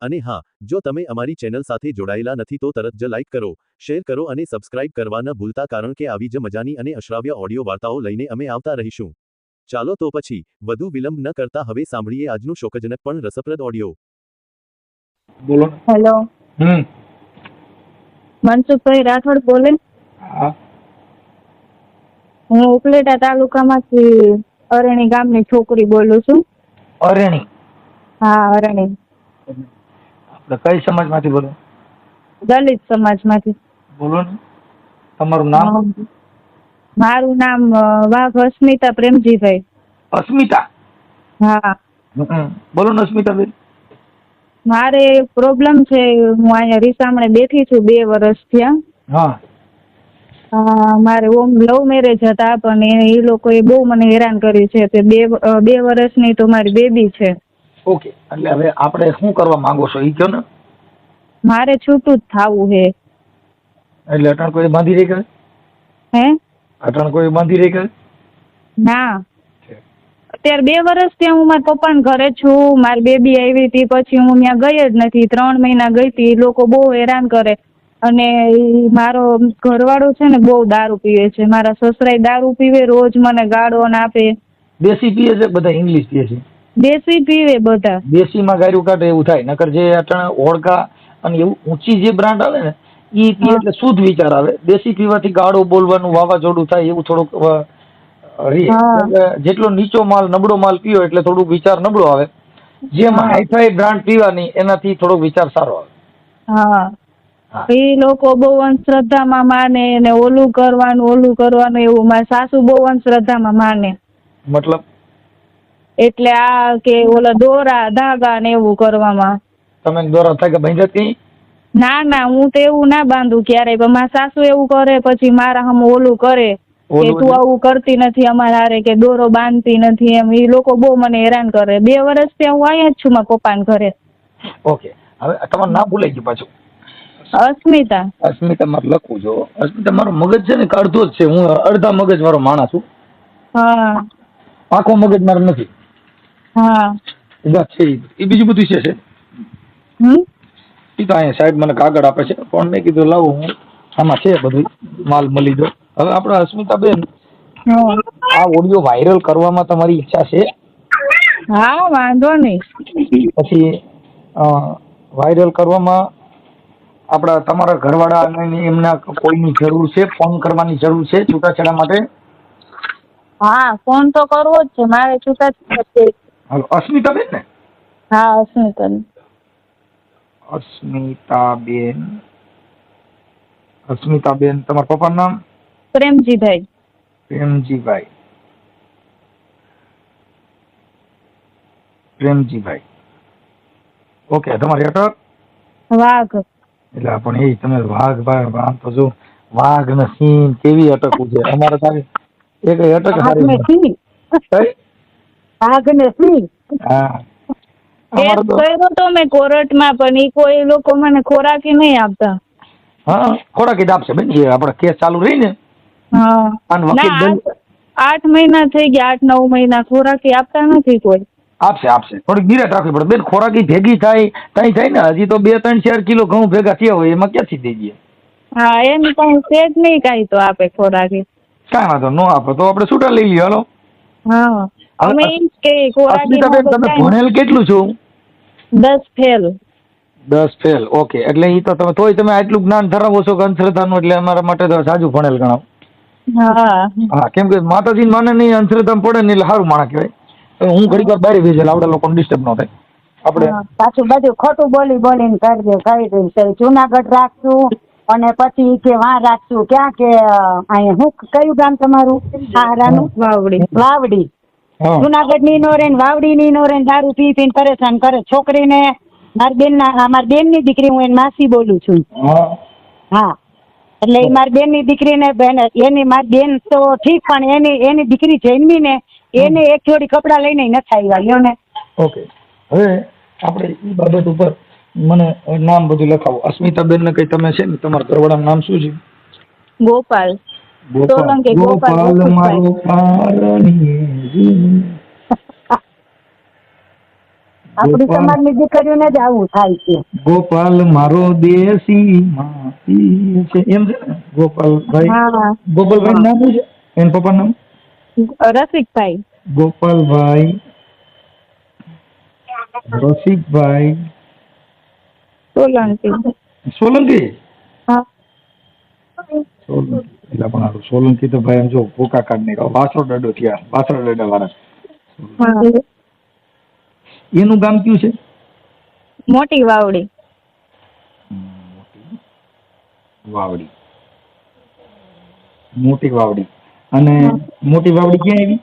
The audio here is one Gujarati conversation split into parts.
અને હા જો તમે અમારી ચેનલ સાથે જોડાયેલા નથી તો તરત જ લાઈક કરો શેર કરો અને સબસ્ક્રાઇબ કરવા ન ભૂલતા કારણ કે આવી જ મજાની અને અશ્રાવ્ય ઓડિયો વાર્તાઓ લઈને અમે આવતા રહીશું. ચાલો તો પછી વધુ વિલંબ ન કરતા હવે સાંભળીએ આજનું શોકજનક પણ રસપ્રદ ઓડિયો. બોલો. હેલો હમ. મનસુખભાઈ રાઠોડ બોલે? હા. હું ઉપલેટા તાલુકામાંથી અરણી ગામની છોકરી બોલું છું. અરણી? હા અરણી. કઈ સમાજમાંથી બોલો? દલિત સમાજમાંથી. બોલો ને. તમારું નામ? મારું નામ વાઘ અસ્મિતા પ્રેમજીભાઈ. અસ્મિતા? હા. બોલો ને અસ્મિતા બેન મારે પ્રોબ્લેમ છે હું અહીંયા રીસામણે બેઠી છું બે વર્ષ થયા. હા. મારે ઓમ લવ મેરેજ હતા પણ એ એ લોકોએ બહુ મને હેરાન કર્યું છે તે બે બે વર્ષની તો મારી બેબી છે. ઓકે એટલે હવે આપણે શું કરવા માંગો છો? ઈ કયો ને? મારે છૂટું જ થાવું હે. એટલે અટણ કોઈ બાંધી રહી કરે હે? અટણ કોઈ બાંધી રહી કરે ના. અત્યારે બે વર્ષ ત્યાં હું મારા પપ્પાના ઘરે છું. મારી બેબી આવી હતી પછી હું ત્યાં ગઈ જ નથી. ત્રણ મહિના ગઈ હતી. લોકો બહુ હેરાન કરે. અને મારો ઘરવાળો છે ને બહુ દારૂ પીવે છે. મારા સસરાય દારૂ પીવે રોજ મને ગાળો ને આપે. દેશી પીએ છે બધા ઇંગ્લિશ પીએ છે? દેશી પીવે બધા. દેશીમાં ગાયરું કાઢે એવું થાય. નકર જે અટણ ઓળકા અને એવું ઊંચી જે બ્રાન્ડ આવે ને એ પીએ એટલે શુદ્ધ વિચાર આવે. દેશી પીવાથી ગાળો બોલવાનું વાવાઝોડું થાય એવું થોડુંક જેટલો નીચો માલ નબળો માલ પીવો એટલે થોડુંક વિચાર નબળો આવે. જેમ. હાઈફાઈ બ્રાન્ડ પીવાની એનાથી થોડોક વિચાર સારો આવે. હા. હા. એ લોકો બહુ અંધશ્રદ્ધામાં માને ને ઓલું કરવાનું ઓલું કરવાનું એવું. મારા સાસુ બહુ અંધશ્રદ્ધામાં માને. મતલબ એટલે આ કે ઓલા દોરા ધાગા ને એવું કરવામાં. તમે દોરા ધાગા કે ના ના હું તો એવું ના બાંધું ક્યારેય. પણ મારા સાસુ એવું કરે પછી મારા હમ ઓલું કરે કે તું આવું કરતી નથી અમારા હારે કે દોરો બાંધતી નથી એમ. એ લોકો બહુ મને હેરાન કરે. બે વર્ષ ત્યાં હું અહીંયા જ છું મારા પપ્પાને ઘરે. ઓકે. હવે તમારું નામ ભૂલાઈ ગયું પાછું. અસ્મિતા. અસ્મિતા મારે લખવું જો અસ્મિતા મારો મગજ છે ને અડધો જ છે. હું અડધા મગજ વાળો માણસ છું. હા. આખો મગજ મારો નથી. હા. એ વાત છે એ બીજું બધું છે છે? હમ? એ તો અહીંયા સાહેબ મને કાગળ આપે છે. પણ મેં કીધું લાવું હું. આમાં છે બધું. માલ મળી દો હવે આપણે અસ્મિતાબેન આ ઓડિયો વાયરલ કરવામાં તમારી ઈચ્છા છે? હા વાંધો નહીં. પછી વાયરલ કરવામાં આપણા તમારા ઘરવાળા અને એમના કોઈની જરૂર છે? ફોન કરવાની જરૂર છે છૂટાછેડા માટે? હા ફોન તો કરવો જ છે. મારે છૂટા છે. હાલો અસ્મિતાબેન ને? હા અસ્મિતા અસ્મિતાબેન. અસ્મિતાબેન તમારા પપ્પાનું નામ? પ્રેમજીભાઈ. પ્રેમજીભાઈ. પ્રેમજીભાઈ. ઓકે તમારી અટક? વાઘ. એટલે પણ એ તમે વાઘ ભાઈ આમ તો જો વાઘ ને સિંહ કેવી અટકવું છે? અમારે તારી એક અટક વાઘ કઈ? હા. કેસ કર્યો તો મેં કોર્ટમાં પણ એ કોઈ લોકો મને ખોરાકી નહીં આપતા. હા ખોરાકી જ આપશે બેન એ આપણે કેસ ચાલુ રહી ને. હા. આઠ- મહિના થઈ ગયા આઠ નવ મહિના ખોરાકી આપતા નથી કોઈ. આપશે આપશે. થોડીક ધીરજ રાખવી પડે. બેન ખોરાકી ભેગી થાય તઈ થાય ને હજી તો બે ત્રણ ચાર કિલો ઘઉં ભેગા થયા હોય એમાં ક્યાંથી દઈ દઈએ હા એની પાસે સેજ નહીં કાંઈ તો આપે ખોરાકી. કાંઈ વાંધો નો આપો તો આપણે છૂટા લઈ લઈએ હાલો. હા. અમે કે અસ્મિતાબેન તમે ભણેલ કેટલું છો? દસ ફેલ. દસ ફેલ ઓકે. એટલે એ તો તમે તોય તમે આટલું જ્ઞાન ધરાવો છો કે અંધશ્રદ્ધાનું એટલે અમારા માટે તો સાજુ ભણેલ ગણાવ. હા. હા કેમ કે માતાજી માને નહીં અંધશ્રદ્ધામાં પડે ને એટલે સારું માણા કહેવાય. હું ઘડી વાર બારી ભેજેલ આવડે લોકોને ડિસ્ટર્બ ન થાય. આપણે પાછું બધું ખોટું બોલી બોલીને કરી દે કરી જુનાગઢ રાખશું અને પછી કે વા રાખશું. ક્યાં કે અહીંયા હું કયું ગામ તમારું? વાવડી. વાવડી. જુનાગઢની નો રેન વાવડી ની નો રેન ને દારૂ પી પીને પરેશાન કરે. છોકરીને મારી બેન ના મારી બેનની દીકરી હું એની માસી બોલું છું. હા. હા. એટલે એ મારી બેનની દીકરીને બેન એની મારી બેન તો ઠીક પણ એની એની દીકરી જન્મીને એને એક જોડી કપડા લઈને નથી આવ્યા લ્યો ને. ઓકે. હવે આપણે એ બાબત ઉપર મને નામ બધું લખાવો. અસ્મિતાબેન ને કઈ તમે છે ને તમારા ઘરવાળાનું નામ શું છે? ગોપાલ. સોલંકી ગોપાલ ગોપાલ મારો પારણીએ આપણી સમાજની દીકરીઓને જ આવું થાય છે. ગોપાલ મારો દેશી માતી છે. એમ છે? ગોપાલભાઈ. ગોપાલભાઈ નામ છે? એના પપ્પા નામ? રસિકભાઈ. ગોપાલભાઈ. રસિકભાઈ. સોલંકી. સોલંકી? હા. સોલંકી. એટલે પણ સોલંકી તો ભાઈ એમ જો ભૂકા કાઢ નહીં બાસરો ડડો થયા. બાસરો ડડા વાળા એનું ગામ કયું છે? મોટી વાવડી. વાવડી. મોટી વાવડી. અને મોટી વાવડી ક્યાં આવી?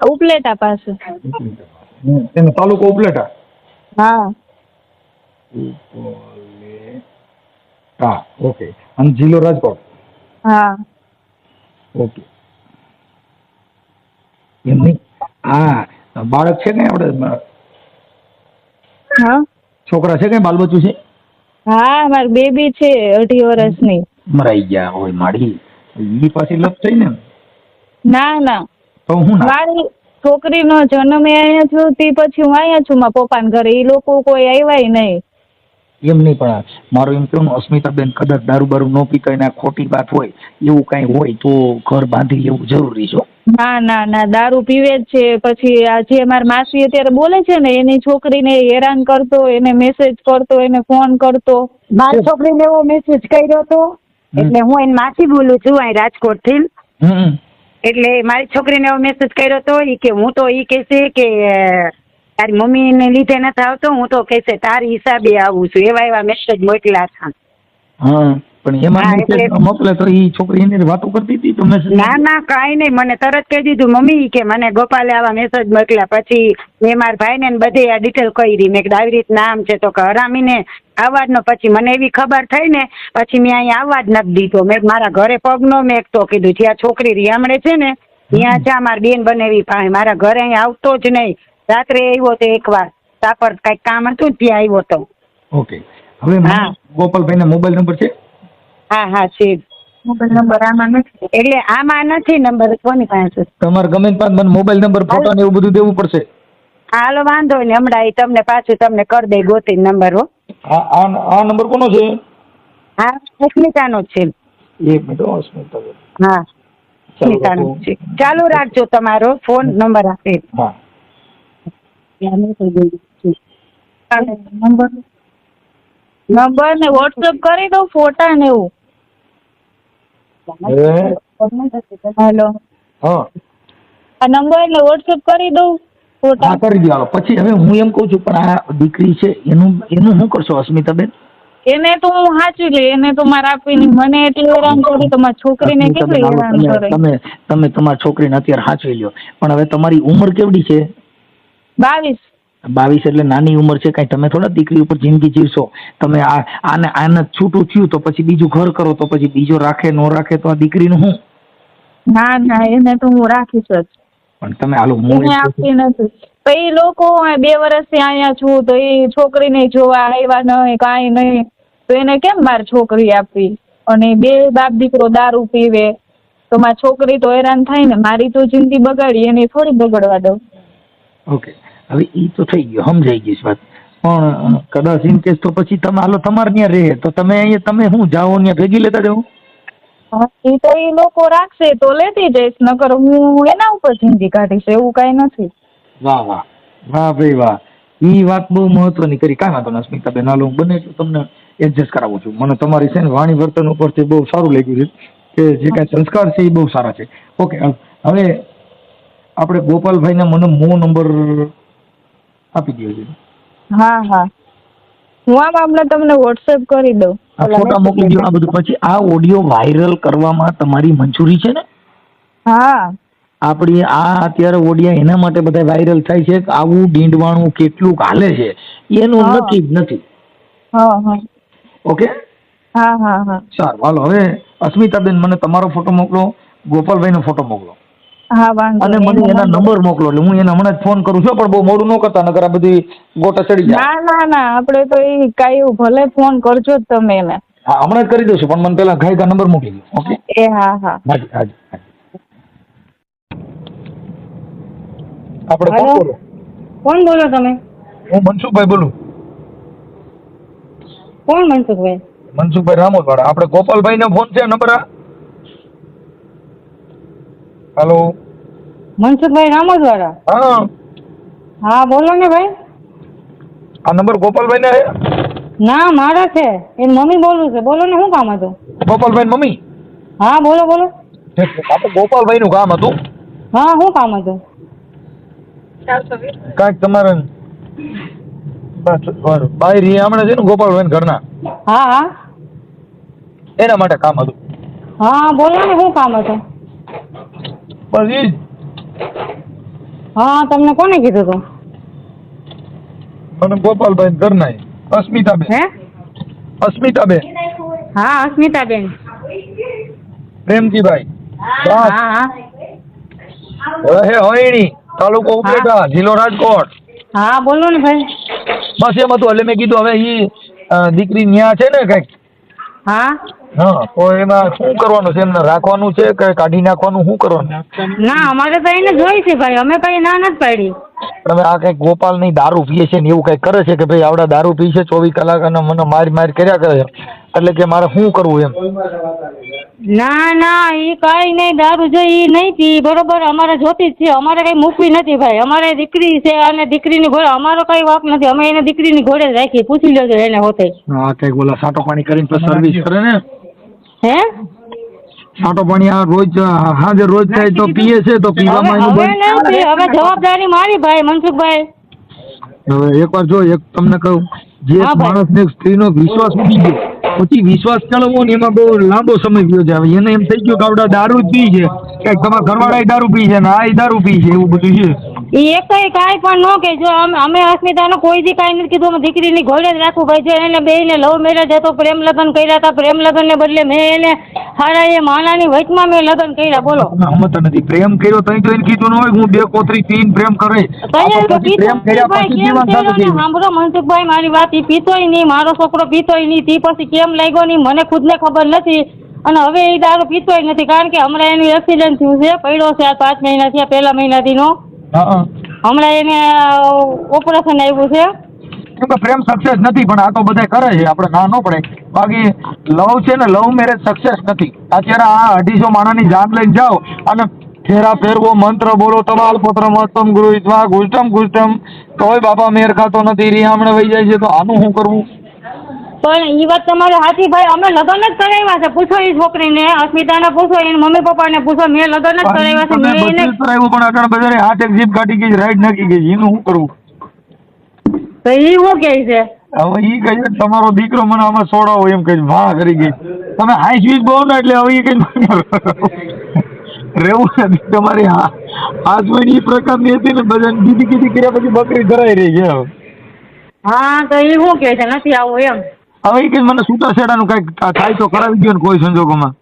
ઉપલેટા પાસે. તેનો તાલુકો ઉપલેટા? હા. હા ઓકે. અને જિલ્લો રાજકોટ? હા. ઓકે. એમની હા બાળક છે કઈ આપણે? હા. છોકરા છે કઈ બાલબચ્ચું છે? હા મારી બેબી છે અઢી વર્ષની. મરાઈ ગયા હોય માડી. ઈ પાછી લપ થઈ ને ના ના. તો હું ના? મારી છોકરીનો જન્મ અહીંયા છું તે પછી હું અહીંયા છું મારા પપ્પાના ઘરે. એ લોકો કોઈ આવ્યા નહીં. એમ નહીં પણ મારું એમ કેવું અસ્મિતાબેન કદાચ દારૂ બારૂ ન પીતા હોય ને ખોટી વાત હોય એવું કાંઈ હોય તો ઘર બાંધી લેવું જરૂરી છે ના ના ના દારૂ પીવે જ છે. પછી આ જે મારી માસી અત્યારે બોલે છે ને એની છોકરીને હેરાન કરતો એને મેસેજ કરતો એને ફોન કરતો. મારી છોકરીને એવો મેસેજ કર્યો હતો એટલે હું એની માસી બોલું છું અહીં રાજકોટથી હમ. એટલે મારી છોકરીને એવો મેસેજ કર્યો હતો એ કે હું તો એ કહેશે કે તારી મમ્મીને લીધે નથી આવતો હું તો કહેશે તારી હિસાબે આવું છું. એવા એવા મેસેજ મોકલ્યા હતા. હા પણ એમાં મોકલે તો એ છોકરી એની વાતો કરતી હતી તમને ના ના કાંઈ નહીં. મને તરત કહી દીધું મમ્મી કે મને ગોપાલે આવા મેસેજ મોકલ્યા. પછી મેં મારા ભાઈને ને બધે આ ડિટેલ કરી મેં કીધું આવી રીતના આમ છે તો કે હરામીને આવવા જ ન પછી મને એવી ખબર થઈ ને પછી મેં અહીંયા આવવા જ નથી દીધો. મેં મારા ઘરે પગનો મેં એક મેકતો કીધું જ્યાં છોકરી રિયામણે છે ને ત્યાં જા મારી બેન બનેવી પાસે. મારા ઘરે અહીંયા આવતો જ નહીં. રાત્રે આવ્યો તો એકવાર. સાપર કંઈક કામ હતું ત્યાં આવ્યો હતો ઓકે. હવે હા. ગોપાલભાઈ ના મોબાઈલ નંબર છે? હા હા છે. મોબાઈલ નંબર આમાં નથી. એટલે આમાં નથી નંબર કોની પાસે? તમારે ગમે તે મને મોબાઈલ નંબર ફોટો ને એવું બધું દેવું પડશે. હાલો વાંધો નહીં. હમણાં એ તમને પાછું તમને કરી દે ગોતી નંબર હો. આ આ આ નંબર કોનો છે? હા અસ્મિતાનો જ છે. એક મિનિટ હો. હા અસ્મિતાનો જ છે. ચાલુ રાખજો તમારો ફોન નંબર આપે. હા. નંબર નંબર ને વોટ્સઅપ કરી દો ફોટા ને એવું. હેલો. હા. આ નંબર ને વોટ્સઅપ કરી દઉં ફોટા. કરી દો પછી હવે હું એમ કહું છું પણ આ દીકરી છે એનું એનું શું કરશો અસ્મિતાબેન? એને તો હું સાચું લઈ એને તો મારે આપીને મને એટલી હેરાન કરી તમારી મારી છોકરીને કેટલી હેરાન કરે? તમે તમે તમારી છોકરીને અત્યારે સાચવી લ્યો. પણ હવે તમારી ઉંમર કેવડી છે? બાવીસ. બાવીસ એટલે નાની ઉંમર છે કાંઈ. તમે થોડા દીકરી ઉપર જિંદગી જીવશો. તમે આ આને આને છૂટું થયું તો પછી બીજું ઘર કરો તો પછી બીજો રાખે ન રાખે તો આ દીકરીનું શું? ના ના એને તો હું રાખીશ જ. પણ તમે આલો હું એને આપતી નથી. તો એ લોકો બે વર્ષથી અહીંયા છું તો એ છોકરીને જોવા આવ્યા નહીં કાંઈ નહીં. તો એને કેમ મારે છોકરી આપવી? અને બે બાપ દીકરો દારૂ પીવે. તો મારી છોકરી તો હેરાન થાય ને મારી તો જિંદગી બગાડી એને થોડી બગડવા દઉં. ઓકે હવે એ તો થઈ ગયો સમજાઈ ગઈ વાત. પણ કદાચ ઇન કેસ તો પછી તમે હાલો તમારે ત્યાં રહે. તો તમે અહીંયા તમે શું જાઓ ત્યાં ભેગી લેતા જાઓ? એ તો એ લોકો રાખશે તો લેતી જઈશ નકર હું એના ઉપર જિંદગી કાઢીશ એવું કાંઈ નથી. વાહ વાહ. વાહ ભાઈ વાહ. એ વાત બહુ મહત્વની કરી. કાંઈ વાંધો નહીં સ્મિતાબેન. હાલો હું બને એટલું તમને એડજસ્ટ કરાવું છું. મને તમારી છે ને વાણી વર્તન ઉપરથી બહુ સારું લાગ્યું છે કે જે કાંઈ સંસ્કાર છે એ બહુ સારા છે. ઓકે હવે આપણે ગોપાલભાઈના મને મો નંબર આપી દેજો હા હા. હું આમ હમણાં તમને વોટ્સએપ કરી દઉં. આ ફોટા મોકલી દો આ બધું. પછી આ ઓડિયો વાયરલ કરવામાં તમારી મંજૂરી છે ને? હા. આપણી આ અત્યારે ઓડિયા એના માટે બધા વાયરલ થાય છે કે આવું ડીંડવાણું કેટલું હાલે છે એનું. નક્કી જ નથી. હા હા. ઓકે? હા હા હા. સારું હાલો. હવે અસ્મિતાબેન મને તમારો ફોટો મોકલો ગોપાલભાઈનો ફોટો મોકલો. અને મને એના નંબર મોકલો એટલે હું એને હમણાં જ ફોન કરું છું પણ બહુ મોડું ન કરતા નકર આ બધી ગોટા ચડી જાય. ના ના ના આપણે તો એ કાંઈ ભલે ફોન કરજો જ તમે એને. હા હમણાં જ કરી દઉં છું પણ મને પેલા ગાયકા નંબર મોકલી દો ઓકે એ હા હા. હાજી હાજી. આપણે કોણ? બોલો? કોણ બોલો તમે? હું મનસુખભાઈ બોલું. કોણ મનસુખભાઈ? મનસુખભાઈ રામોદવાડા આપણે ગોપાલભાઈ નો ફોન છે નંબર આ હેલો. મનસુખભાઈ રામોદવાડા હા. હા બોલો ને ભાઈ. આ નંબર ગોપાલભાઈ ને ના મારા છે. એ મમ્મી બોલું છે. બોલો ને શું કામ હતું? ગોપાલભાઈ મમ્મી? હા બોલો બોલો. આ તો ગોપાલભાઈ નું કામ હતું. હા શું કામ હતું? કાંઈક તમારે બાય રી હમણાં છે ને ગોપાલભાઈ ઘરના. હા હા. એના માટે કામ હતું. હા બોલો ને શું કામ હતું? બસ ઈ હા તમને કોને કીધું હતું મને ગોપાલભાઈ ઘરના ઈ. અસ્મિતાબેન. હે? અસ્મિતાબેન. હા અસ્મિતાબેન. પ્રેમજીભાઈ. હા હા. રહે હોયણી તાલુકો ઉપલેટા જિલ્લો રાજકોટ. હા બોલો ને ભાઈ. બસ એમ હતું એટલે મેં કીધું હવે ઈ દીકરી ન્યા છે ને કંઈક. હા. હા તો એમાં શું કરવાનું છે? એમને રાખવાનું છે કે કાઢી નાખવાનું? શું કરવાનું? ના અમારે તો એને જોઈ છે ભાઈ. અમે કઈ ના નથી પાડી. પણ હવે આ કઈ ગોપાલ નહીં દારૂ પીએ છે ને એવું કઈ કરે છે કે ભાઈ આવડા દારૂ પી છે ચોવીસ કલાક અને મને માર માર કર્યા કરે છે? એટલે કે મારે શું કરવું એમ? ના ના એ કઈ નહીં. દારૂ જો એ નહીં પી. બરોબર અમારે જોતી જ છે. અમારે કઈ મૂકવી નથી ભાઈ. અમારે દીકરી છે અને દીકરીની ઘોડે અમારો કઈ વાક નથી. અમે એને દીકરીની ઘોડે રાખી પૂછી લેજો એને હોતે. હા કંઈક બોલા સાટો પાણી કરીને સર્વિસ કરે ને. હે? સાટો પાણી આ રોજ હાજર રોજ થાય તો પીએ છે તો હવે પીવામાં એનું બંધ હવે જવાબદારી મારી ભાઈ મનસુખભાઈ. હવે એકવાર જો એક તમને કહું જે. માણસને સ્ત્રીનો વિશ્વાસ ઉડી ગયો પછી વિશ્વાસ ચલાવવો ને એમાં બહુ લાંબો સમય ગયો છે. હવે એને એમ થઈ ગયું કે આવડા દારૂ જ પી છે. કે તમારા ઘરવાળા દારૂ પી છે ને આ દારૂ પી છે એવું બધું છે. ઈ એક કાંઈ પણ ન કહેજો જો અમે અમે અસ્મિતાને કોઈ દી કાંઈ નથી કીધું. અમે દીકરીની ઘોડે જ રાખવું ભાઈ. જો એને બેયને લવ મેરેજ હતો પ્રેમ લગ્ન કર્યા હતા પ્રેમ લગ્નને બદલે મેં એને હારા એ માનાની વચમાં મેં લગ્ન કર્યા. બોલો. અમે તો નથી પ્રેમ કર્યો તઈ તો એને કીધું ન હોય હું બે કોતરી પીન પ્રેમ કરે. પ્રેમ કર્યા પછી જીવન સારું સાંભળો મનસુખભાઈ મારી વાત એ પીતોય નહીં મારો છોકરો પીતોય નહીં. તી પછી કેમ લાગ્યો નહીં મને ખુદને ખબર નથી. અને હવે એ દારૂ પીતોય નથી કારણ કે હમણાં એનું એક્સિડન્ટ થયું છે પડ્યો છે આ પાંચ મહિના થયા પહેલા મહિનાથી નો. હમણાં એને ઓપરેશન આવ્યું છે. કેમ કે પ્રેમ સક્સેસ નથી પણ આ તો બધા કરે છે આપણે ના ન પડે. બાકી લવ છે ને લવ મેરેજ સક્સેસ નથી. અત્યારે આ અઢીસો માણસની જાન લઈને જાઓ અને ફેરા ફેરવો મંત્ર બોલો તમાલ પત્ર મહત્તમ ગૃહિત્વા ગુષ્ટમ ગુષ્ટમ તોય બાપા મેર ખાતો નથી રિહામણે વહી જાય છે તો આનું શું કરવું? પણ એ વાત તમારી સાચી ભાઈ. અમે લગ્ન જ કરાવ્યા છે. પૂછો એ છોકરીને. અસ્મિતાને પૂછો એને મમ્મી પપ્પાને પૂછો. મેં લગ્ન જ કરાવ્યા છે. મેં એને કરાવ્યું પણ આગળ બજારે હાથ એક જીભ કાઢી ગઈ રાઈડ નાખી ગઈ એનું શું કરવું? તો એ શું કહે છે? હવે એ કહે છે, તમારો દીકરો મને આમાં સોડાવો એમ કહે વાહ કરી ગઈ. તમે હાઈ સ્વીચ બહુ ને એટલે હવે એ કઈ રહેવું નથી તમારી હા. હાથમાં ઈ પ્રકારની હતી ને બધા દીદી કીધી કર્યા પછી બકરી ધરાઈ રહી છે હા તો એ શું કે છે? નથી આવું એમ. હવે કે મને છૂટા છેડાનું કાંઈક થાય તો કરાવી દો ને કોઈ સંજોગોમાં.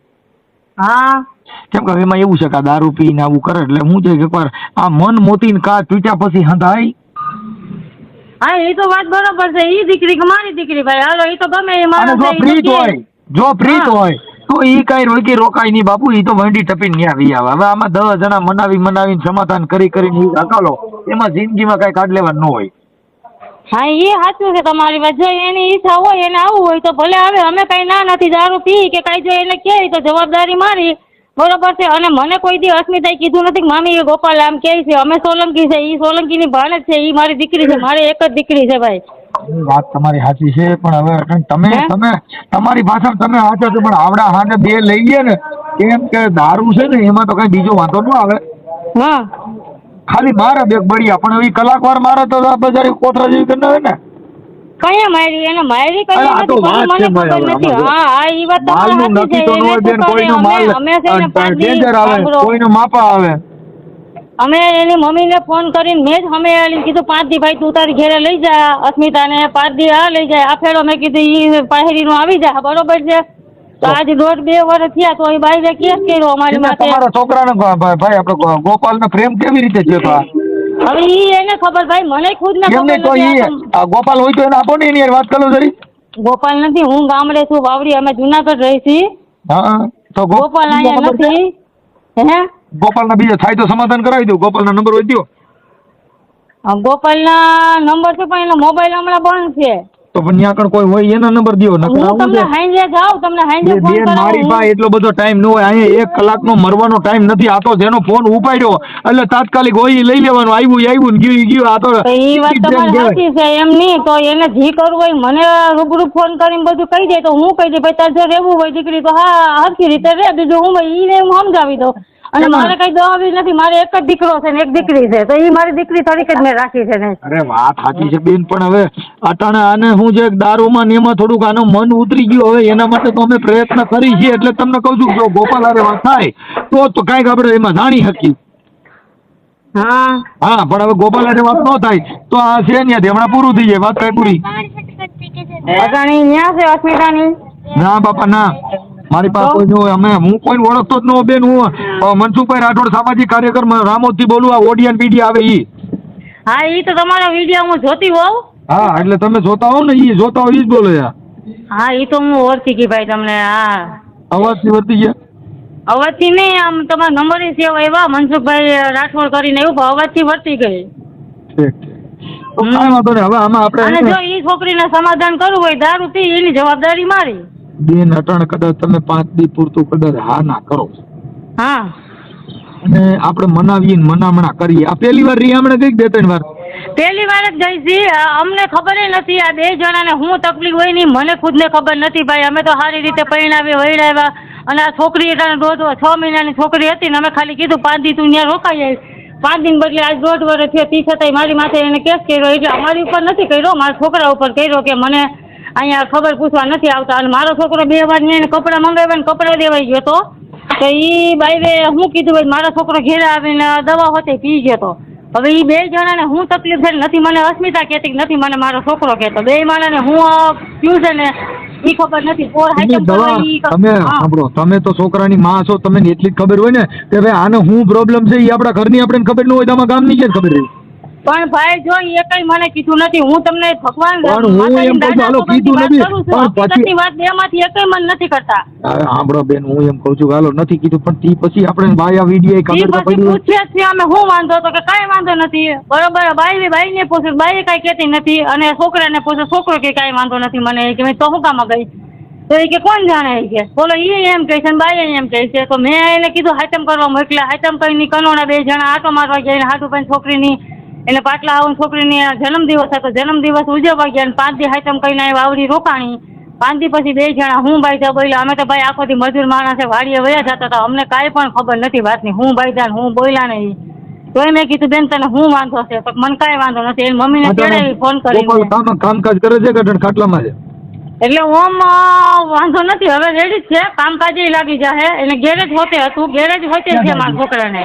હા. કેમ કે એમાં એવું છે કે દારૂ દારૂ પીને આવું કરે એટલે હું છે કે એકવાર આ મન મોતીને કા તૂટ્યા પછી હંધાય. હા એ તો વાત બરોબર છે. એ દીકરી કે મારી દીકરી ભાઈ? હાલો એ તો ગમે એ મારો જો પ્રીત હોય જો પ્રીત હોય તો એ કઈ રોકી રોકાય નહીં બાપુ એ તો વંડી ટપીને ન્યા વી આવે. હવે આમાં દસ જણા મનાવી મનાવીને સમાધાન કરી કરીને હકાલો. એમાં જિંદગીમાં કઈ કાઢ લેવાનું ન હોય. હા એ સાચું છે. તમારી વાત જો એની ઈચ્છા હોય એને આવવું હોય તો ભલે આવે. અમે કાંઈ ના નથી દારૂ પી કે કાંઈ જો એને કહે તો જવાબદારી મારી. બરોબર છે? અને મને કોઈ દી અસ્મિતાએ કીધું નથી કે મામી એ ગોપાલ આમ કહે છે અમે સોલંકી છે એ સોલંકીની ભાણે જ છે એ મારી દીકરી છે મારી એક જ દીકરી છે ભાઈ. વાત તમારી સાચી છે પણ હવે તમે તમે તમારી ભાષા તમે સાચા છો પણ આવડા હાને બે લઈ ગયા ને કેમ કે દારૂ છે ને એમાં તો કઈ બીજો વાંધો ન આવે. હા. ખાલી મારે બેગ બળિયા પણ હવે કલાકવાર મારે તો બજારી કોથરા જેવી કરી નાખે ને. કયા મારી એને મારી કઈ અરે આ તો નથી મને ખબર નથી ભાઈ હવે આમાં હા હા એ વાત તમારી નક્કી તો ન બેન શું અમે- માલ ને પાંચ ડેન્જર આવે સાંભળો. માપા આવે. અમે એની મમ્મીને ફોન કરીને મેં જ અમે એને કીધું પાંચ દી ભાઈ તું તારી ઘેરે લઈ જા અસ્મિતાને પાંચ દી આ લઈ જાય આ ફેરો મેં કીધું ઈ પાહેરીનું આવી જા બરોબર છે? આજે દોઢ બે વર્ષ થયા તો એ કેસ કર્યો અમારી માથે તમારા છોકરાને ભાઈ આપણે ગોપાલ ને પ્રેમ કેવી રીતે થયો તો હવે ઈ એને ખબર ભાઈ મને ખુદ ને ખબર તો ઈ ગોપાલ હોય તો એને આપો ને એની વાત કરો જરી. ગોપાલ નથી હું ગામડે છું વાવડી અમે જુનાગઢ રહી છી હા તો ગોપાલ અહીંયા નથી. હે? ગોપાલના બીજા થાય તો સમાધાન કરાવી દો ગોપાલ ના નંબર હોય દો ગોપાલ ના નંબર છે પણ એનો મોબાઈલ હમણાં બંધ છે. તો પણ ત્યાં આગળ કોઈ હોય એના નંબર દ્યો નકર હું તમને. હાંજે જાઉં તમને હાંજે ફોન બેન મારી પાસે એટલો બધો ટાઈમ ન હોય. અહીંયા એક કલાકનો મરવાનો ટાઈમ નથી. આ તો જેનો ફોન ઉપાડ્યો એટલે તાત્કાલિક હોય લઈ લેવાનું. આવ્યું આવ્યું ને ગયું ગયું. આ તો તો એ વાત તમારી સાચી છે એમ નહીં તો એને જી કરવું હોય મને રૂબરૂ ફોન કરીને બધું કહી દે તો હું કહી દે ભાઈ તારે જો રહેવું હોય દીકરી તો હા હરખી રીતે રહે બીજું હું ભાઈ એને હું સમજાવી દઉં. અને મારે કઈ દવાવી નથી મારે એક જ દીકરો છે ને એક દીકરી છે તો એ મારી દીકરી તરીકે જ મેં રાખી છે ને. અરે વાત સાચી છે બેન પણ હવે અટાણે આને હું જે દારૂમાં ને એમાં થોડુંક આનું મન ઉતરી ગયું હવે એના માટે તો અમે પ્રયત્ન કરી છીએ એટલે તમને કહું છું કે જો ગોપાલ હારે વાત થાય તો તો કાંઈક આપણે એમાં જાણી શકીએ. હા. હા પણ હવે ગોપાલ હારે વાત ન થાય તો આ છે ને હમણાં પૂરું થઈ જાય વાત થાય પૂરી. અટાણી ન્યા છે અસ્મિતાની? ના બાપા ના. મારી પાસે કોઈ અમે હું કોઈ ઓળખતો જ ન બેન હું મનસુખભાઈ રાઠોડ સામાજિક કાર્યકર રામોદથી બોલું આ ઓડિયન પીડી આવે ઈ. હા એ તો તમારા વીડિયો હું જોતી હોઉં. હા એટલે તમે જોતા હો ને ઈ જોતા હો ઈ જ બોલો યાર હા એ તો હું ઓળખી ગઈ ભાઈ તમને હા. અવાજથી વર્તી ગયા? અવાજથી નહીં આમ તમારા નંબર સેવ આવ્યા મનસુખભાઈ રાઠોડ કરીને એવું અવાજથી વર્તી ગઈ. ઠીક હવે આમાં અને જો એ છોકરીને સમાધાન કરવું હોય દારૂ પી એની જવાબદારી મારી. બેન અટણ કદાચ તમે પાંચ દી પૂરતું કદાચ હા ના કરો. હા. અને આપણે મનાવીએ ને મનામણા કરીએ. આ પહેલી વાર રીહામણે કંઈક બે ત્રણ વાર? પહેલી વાર જ ગઈ છી અમને ખબર નથી આ બે જણાને હું તકલીફ હોય નહીં મને ખુદને ખબર નથી ભાઈ. અમે તો સારી રીતે પરિણામે વૈરાવ્યા અને આ છોકરી એટલે દોઢ છ મહિનાની છોકરી હતી ને અમે ખાલી કીધું પાંચ દી તું ત્યાં રોકાઈ જાય પાંચ દિન બદલે આજ દોઢ વર્ષ થયો તી છતાંય મારી માથે એને કેસ કર્યો. એટલે અમારી ઉપર નથી કર્યો મારા છોકરા ઉપર કર્યો કે મને અહીંયા ખબર પૂછવા નથી આવતા. અને મારો છોકરો બે વાર ને કપડાં મંગાવ્યા ને કપડાં દેવાઈ ગયો તો. તો એ બાઈને હું કીધું ભાઈ મારો છોકરો ઘેરે આવીને દવા હોતે પી ગયો તો. હવે એ બે જણાને હું તકલીફ છે નથી મને અસ્મિતા કહેતી નથી મને મારો છોકરો કહેતો. બે માણસને હું પીવું છે ને એ ખબર નથી. પોર તમે. સાંભળો તમે તો છોકરાની માં છો તમને એટલી જ ખબર હોય ને કે ભાઈ આને હું પ્રોબ્લેમ છે એ આપણા ઘરની આપણે ખબર ન હોય તો આમાં ગામની ક્યાં ખબર રહી પણ ભાઈ જો એ કઈ મને કીધું નથી હું તમને ભગવાન પણ હું એમ કહું છું, હાલો, કીધું નથી. પણ પછી- વાત બેમાંથી એક મન નથી કરતા. અરે સાંભળો બેન હું એમ કહું છું હાલો નથી કીધું પણ તી પછી આપણે આ વીડિયો ખબર તો પછી પડી પૂછીએ છીએ અમે હું વાંધો તો કે કાંઈ વાંધો નથી. બરોબર બાઈ ને પૂછે બાઈ કાંઈ કહેતી નથી અને છોકરાને પૂછે છોકરો કે કઈ વાંધો નથી મને. કે મેં તો શું કામ ગઈ? તો એ કે કોણ જાણે કે? બોલો એ એમ કહે છે બાઈ એમ કહે છે. તો મેં એને કીધું હાઈટમ કરવા મોકલ્યા. હાઈટમ કરીને કનોણા બે જણા આટો મારવા ગયા હાટુ પણ છોકરીની એને પાટલા આવું છોકરીની જન્મદિવસ હતો. જન્મદિવસ ઉજવવા ગયા અને પાંચ દી હાઈતમ કરીને આવી વાવડી રોકાણી. પાંચ દી પછી બે જણા હું ભાઈ જા બોલ્યા અમે તો ભાઈ આખો દી મજૂર માણસે વાડીએ વયા જતા હતા. અમને કાંઈ પણ ખબર નથી વાતની. હું ભાઈ જા હું બોલ્યા નહીં. તોય મેં કીધું બેન તને હું વાંધો છે? મને કાંઈ વાંધો નથી. એની મમ્મીને ચડાવી ફોન કરી કામકાજ કરે છે કે ખાટલામાં છે? એટલે ઓમ વાંધો નથી. હવે રેડી જ છે. કામકાજે લાગી જાહે. એને ગેરેજ હોતે હતું. ગેરેજ હોતે છે મારા છોકરાને.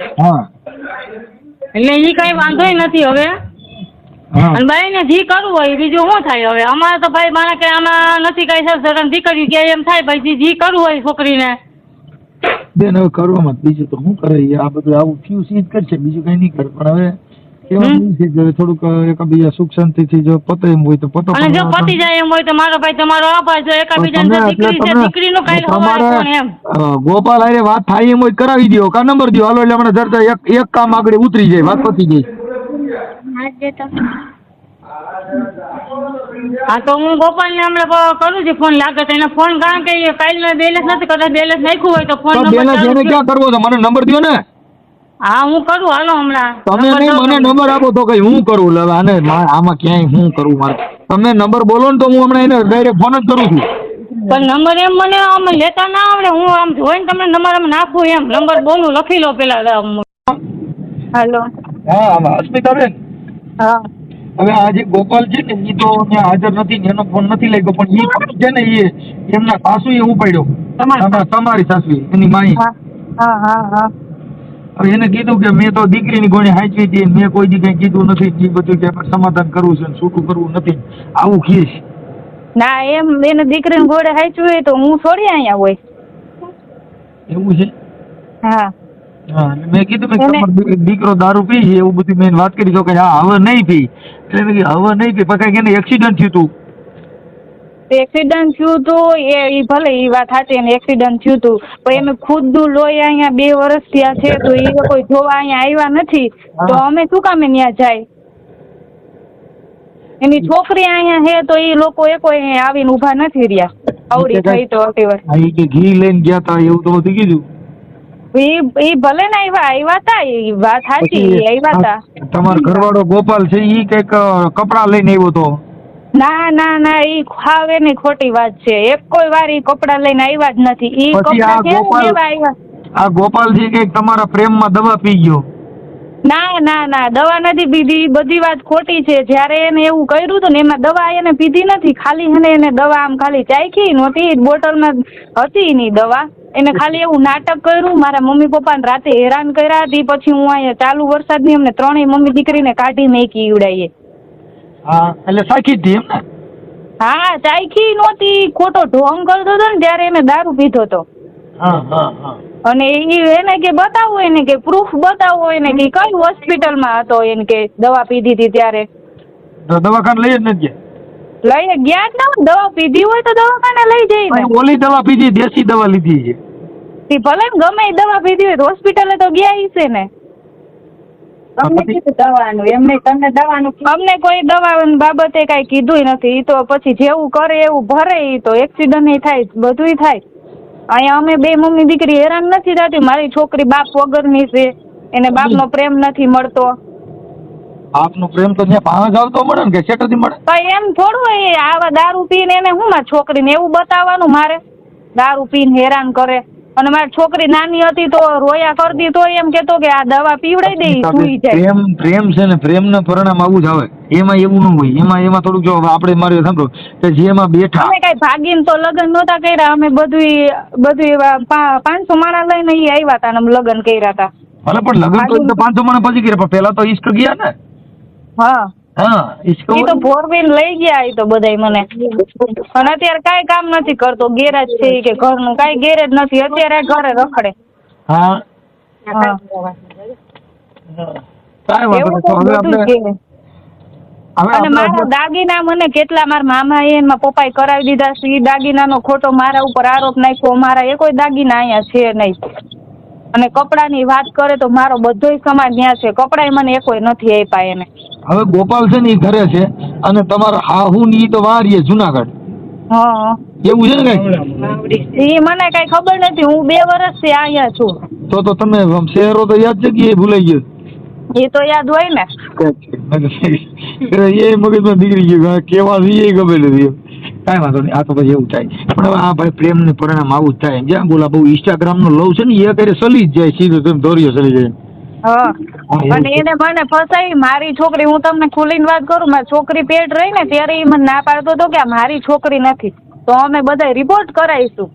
હા. એટલે ઈ કઈ વાંધોય નથી હવે. અને ભાઈ ને જી કરવું હોય બીજું શું થાય હવે? અમારે તો ભાઈ મારે કઈ આમાં નથી કઈ સર દીકરી કે એમ થાય ભાઈ જી જી કરવું હોય છોકરીને. બેન હવે કરવામાં બીજું તો શું કરે? આ બધું આવું થયું છે જ કરશે બીજું કઈ નહીં કરે. પણ હવે થોડુંક એકાબીજા સુખ શાંતિથી જો પતે એમ હોય તો પતો અને જો પતી જાય એમ હોય તો મારો ભાઈ તમારો આભાર. જો એકાબીજાને તમે જો એટલે દીકરી છે તમે- દીકરીનું કાંઈ ખબર તમારે, કોણ એમ. ગોપાલ હારે વાત થાય એમ હોય કરાવી દ્યો. કા નંબર દ્યો? હાલો એટલે હમણાં જરતા એક એક કામ આગળ ઉતરી જાય. વાત પતી જાય. હા તો હું ગોપાલ ને હમણાં કરું છું ફોન. લાગે તો એને ફોન. કારણ કે કાલ બેલેન્સ નથી કદાચ બેલેન્સ નાખ્યું હોય તો ફોન બેલેન્સ એને ક્યાં કરવો છે? મને નંબર દયો ને. હા હું કરું. હાલો હમણાં. તમે નહીં મને નંબર આપો તો કઈ હું કરું. લે આને આમાં ક્યાંય હું કરું મારે? તમે નંબર બોલો ને તો હું હમણાં એને ડાયરેક્ટ ફોન જ કરું છું. પણ નંબર એમ મને આમ લેતા ના આવડે. હું આમ જોઈને તમને નંબર આમ નાખું એમ. નંબર બોલું લખી લો પેલા. હેલો. હા અસ્મિતાબેન હા. હવે આ જે ગોપાલ છે ને એ તો ત્યાં હાજર નથી એનો ફોન નથી લાગ્યો પણ એ છે ને એ એમના સાસુ એ ઉપાડ્યો. તમારી તમારી સાસુ એની માઈ. હા હા હા. એને કીધું કે મેં તો દીકરીની ગોળી હાંચવી હતી મેં કોઈ દી કઈ કીધું નથી એ બધું કે સમાધાન કરવું છે ને છૂટું કરવું નથી. આવું કહીશ ના એમ એને દીકરીને ગોળે હાચવું હોય તો હું થોડી અહીંયા હોય. એવું છે? હા. હા મેં કીધું કે દીકરો દારૂ પી છે એવું બધું મેં વાત કરી તો કે હા હવે નહીં પી. એટલે મેં હવે નહીં પી પછી એને એક્સિડન્ટ થયું હતું એક્સિડન્ટ થયું હતું એ ઈ ભલે એ વાત સાચી એને એક્સિડન્ટ થયું હતું પણ એમે ખુદનું લોહી અહીંયા બે વર્ષ ત્યાં છે તો એ લોકો જોવા અહીંયા આવ્યા નથી તો અમે શું કામે ત્યાં જાય? એની છોકરી અહીંયા છે તો એ લોકો એ કોઈ આવીને ઊભા નથી રહ્યા. અવળી થઈ તો એ કે ઘી લઈને ગયા હતા એવું તો નથી કીધું? ઈ ઈ ભલે ને આવ્યા આવ્યા તા એ વાત સાચી આવ્યા તા. તમારો ઘરવાળો ગોપાલ છે એ કંઈક કપડા લઈને આવ્યો તો? ના ના ના ઈ ખાવે ને ખોટી વાત છે. એક કોઈ વાર ઈ કપડાં લઈને આવ્યા જ નથી. ઈ પછી આ કપડાં કેમ ગોપાલ- લેવા આવ્યા આ ગોપાલ કંઈક તમારા પ્રેમમાં દવા પી ગયો. ના ના ના દવા નથી પીધી. ઈ બધી વાત ખોટી છે. જ્યારે એને એવું કર્યું હતું ને એમાં દવા એને પીધી નથી. ખાલી એને એને દવા આમ ખાલી ચાખી નહોતી. બોટલમાં હતી ની દવા. એને ખાલી એવું નાટક કર્યું. મારા મમ્મી પપ્પાને રાતે હેરાન કર્યા. હતી પછી હું અહીંયા ચાલુ વરસાદની અમને ત્રણેય મમ્મી દીકરીને કાઢી મેકી ઉડાઈએ હા એટલે સાખી જ હતી એમ ને? હા ચાખી નહોતી ખોટો ઢોંગ કરતો હતો ને ત્યારે એને દારૂ પીધો હતો. હા હા હા. અને એ એને કે બતાવો એને કે પ્રૂફ બતાવો એને કે કઈ હોસ્પિટલમાં હતો એને કે દવા પીધી હતી ત્યારે. તો દવાખાને લઈ જ નથી ગયા? લઈને ગયા જ ના હોય. દવા પીધી હોય તો દવાખાને લઈ જઈ ઓલી દવા પીધી દેશી દવા લીધી છે. ભલે ને ગમે એ દવા પીધી હોય તો હોસ્પિટલે તો ગયા હશે છે ને. તમને કીધું દવાનું એમને તમને દવાનું અમને કોઈ દવા બાબતે કઈ કીધું નથી ઈ તો પછી જેવું કરે એવું ભરે ઈ તો એક્સિડન્ટ થાય બધુંય થાય. અહીંયા અમે બે મમ્મી દીકરી હેરાન નથી થતી મારી છોકરી બાપ વગરની છે એને બાપનો પ્રેમ નથી મળતો. આપનો પ્રેમ તો ત્યાં પાંચ આવતો મળે ને કે સેટરથી મળે? તો એમ થોડું હોય આવા દારૂ પીને એને હું મારી છોકરીને એવું બતાવવાનું મારે? દારૂ પીને હેરાન કરે. અને મારી છોકરી નાની હતી તો રોયા કરતી તો એમ કેતો કે આ દવા પીવડાઈ દે સુઈ જાય. પ્રેમ પ્રેમ છે ને પ્રેમના પરિણામ આવું જ આવે. એમાં એવું ન હોય. એમાં એમાં થોડુંક જો આપણે મારે સાંભળો કે જેમાં બેઠા અમે કઈ ભાગીને તો લગ્ન નહોતા કર્યા. અમે બધું બધું એવા પાંચસો માણા લઈને એ આવ્યા હતા ને લગ્ન કર્યા હતા ભલે પણ લગ્ન તો પાંચસો માણસ પછી કર્યા. પણ પેલા તો ઈષ્ટ ગયા ને. હા. હા ઈ તો ફોર વ્હીલ લઈ ગયા ઈ તો બધાય મને. અને અત્યારે કાંઈ કામ નથી કરતો ગેરેજ છે કે ઘરનું. કઈ ગેરેજ નથી અત્યારે ઘરે રખડે. હા. હા. વાંધો એવું નહીં. તો તો હવે બધું આપણે જ કે હવે અને મારા દાગીના મને કેટલા મારા મામા એ મારા પપ્પાએ કરાવી દીધા છે. ઈ દાગીનાનો ખોટો મારા ઉપર આરોપ નાખ્યો. મારા એ કોઈ દાગીના અહીંયા છે નહીં. અને કપડાની વાત કરે તો મારો બધોય સમાજ ત્યાં છે. કપડાય મને એકોય નથી આપ્યા એને. હવે ગોપાલ છે ને એ ઘરે છે અને તમારા હાહુ ની તો વારીએ જુનાગઢ. હા. એવું છે ને કઈ? ઈ મને કઈ ખબર નથી. હું બે વર્ષથી અહીંયા છું. તો તો તમે શહેરો તો યાદ જગ્યાએ એ ભૂલાઈ ગયો? એ તો યાદ હોય ને. એ મગજમાં દીકરી ગયું. કેવા જઈએ એ ખબર નથી. કાંઈ વાંધો નહીં આ તો પછી એવું થાય. પણ હવે આ ભાઈ પ્રેમનું પરિણામ આવું જ થાય. જ્યાં બોલા બહુ ઇન્સ્ટાગ્રામ નો લવ છે ને એ કરે સલી જ જાય સીધું તેમ દોરીએ સલી જાય. અને એને મને ફસાઈ મારી છોકરી હું તમને ખુલીને વાત કરું મારી છોકરી પેટ રહી ને ત્યારે એ મને ના પાડતો હતો કે આ મારી છોકરી નથી. તો અમે બધા રિપોર્ટ કરાવીશું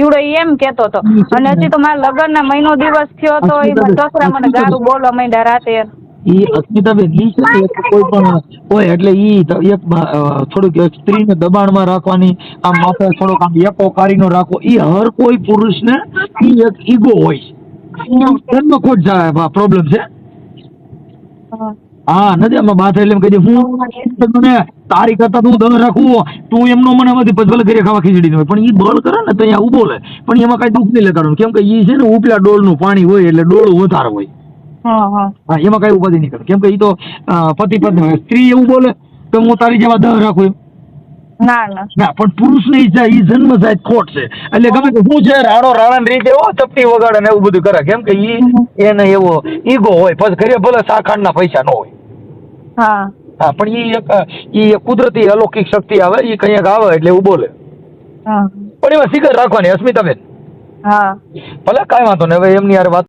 ઈવડો એમ કેતો હતો અને હજી તો મારા લગ્નના મહિનો દિવસ થયો તો એ દસરા મને ગારું બોલવા માંડ્યા રાતે. ઈ અસ્મિતાબેન ઈ છે કોઈ પણ હોય એટલે ઈ એક થોડુંક સ્ત્રીને દબાણમાં રાખવાની આમ માથે થોડોક આમ એકો કાઢીનો રાખવો ઈ હર કોઈ પુરુષને ઈ એક ઈગો હોય. એમનો ખોટ જાય પ્રોબ્લેમ છે. હા. નથી આમાં માથે એટલે એમ કહી હું મને તારી કરતા તું દર રાખવું તું એમનો મને એમાંથી પછી ભલે ઘરે ખાવા ખીચડી હોય. પણ ઈ બળ કરે ને તો અહીંયા ઊભો લે પણ એમાં કાંઈ દુઃખ નહીં લેવાનું. કેમ કે ઈ છે ને ઉપલા ડોળનું પાણી હોય એટલે ડોળું વધારે હોય. હા એમાં કઈ ઉપાધિ નહીં કરે. કેમ કે એ તો પતિ પત્ની હોય. સ્ત્રી એવું બોલે તો હું તારી જેવા દર રાખું ના ના. ના પણ પુરુષની ઈચ્છા એ જન્મ સાહેબ ખોટ છે. એટલે ગમે કે શું છે રાણો રાણા રીતે ચપટી વગાડે ને એવું બધું કરે. કેમ કે ઈ એને એવો ઈગો હોય. પછી ઘરે ભલે સાખાંડ ના પૈસા ન હોય. હા. હા પણ ઈ એક ઈ કુદરતી અલૌકિક શક્તિ આવે ઈ કંઈક આવે એટલે એવું બોલે. હા. પણ એમાં સિગર રાખવાની અસ્મિતાબેન. હા. ભલે કાંઈ વાંધો નહીં હવે એમની યાર વાત